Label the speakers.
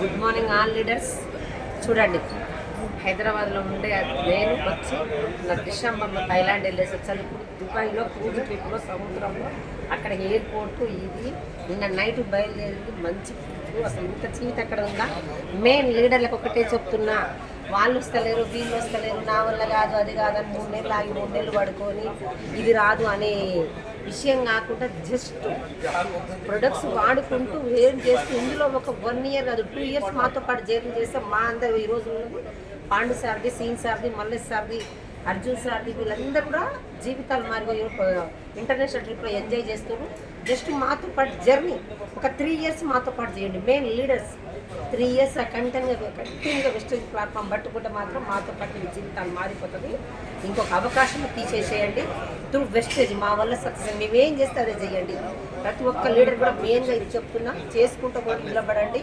Speaker 1: Good morning all leaders. చూడండి హైదరాబాద్లో ఉండే నేను వచ్చి నా డిసెంబర్లో థైలాండ్ వెళ్ళేసి వచ్చాను. ఇప్పుడు దుబాయ్లో క్రూజ్ ట్రిప్లో సముద్రంలో అక్కడ ఎయిర్పోర్ట్ ఇది. నిన్న నైట్ బయలుదేరింది మంచి ఫుడ్ అసలు ఇంత చీత అక్కడ ఉందా? మెయిన్ లీడర్లకు ఒకటే చెప్తున్నా. వాళ్ళు వస్తలేరు వీళ్ళు వస్తలేరు నా వల్ల కాదు అది కాదని మూడు నెలలు ఆగి మూడు నెలలు పడుకొని ఇది రాదు అనే విషయం కాకుండా జస్ట్ ప్రొడక్ట్స్ వాడుకుంటూ ఏం చేస్తూ ఇందులో ఒక వన్ ఇయర్ కాదు టూ ఇయర్స్ మాతో పాటు జర్నీ చేస్తే మా అందరూ ఈ రోజు పాండు సార్ది సీన్ సార్ది మల్లేష్ సార్ది అర్జున్ సార్ది వీళ్ళందరూ కూడా జీవితాలు మారిపోయి ఇంటర్నేషనల్ ట్రిప్లో ఎంజాయ్ చేస్తారు జస్ట్ మాతో పాటు జర్నీ ఒక త్రీ ఇయర్స్ మాతో పాటు చేయండి. Main leaders. త్రీ ఇయర్స్ కంటిన్యూగా కంటిన్యూగా వెస్టేజ్ ప్లాట్ఫామ్ పట్టుకుంటే మాత్రం మాతో పాటు మీ జీవితాలు మారిపోతుంది. ఇంకొక అవకాశం తీసేసేయండి. త్రూ వెస్టేజ్ మా వల్ల సక్సెస్ మేమేం చేస్తే అదే చేయండి ప్రతి ఒక్క లీడర్ కూడా మెయిన్గా ఇది చెప్తున్నా. చేసుకుంటూ కూడా నిలబడండి.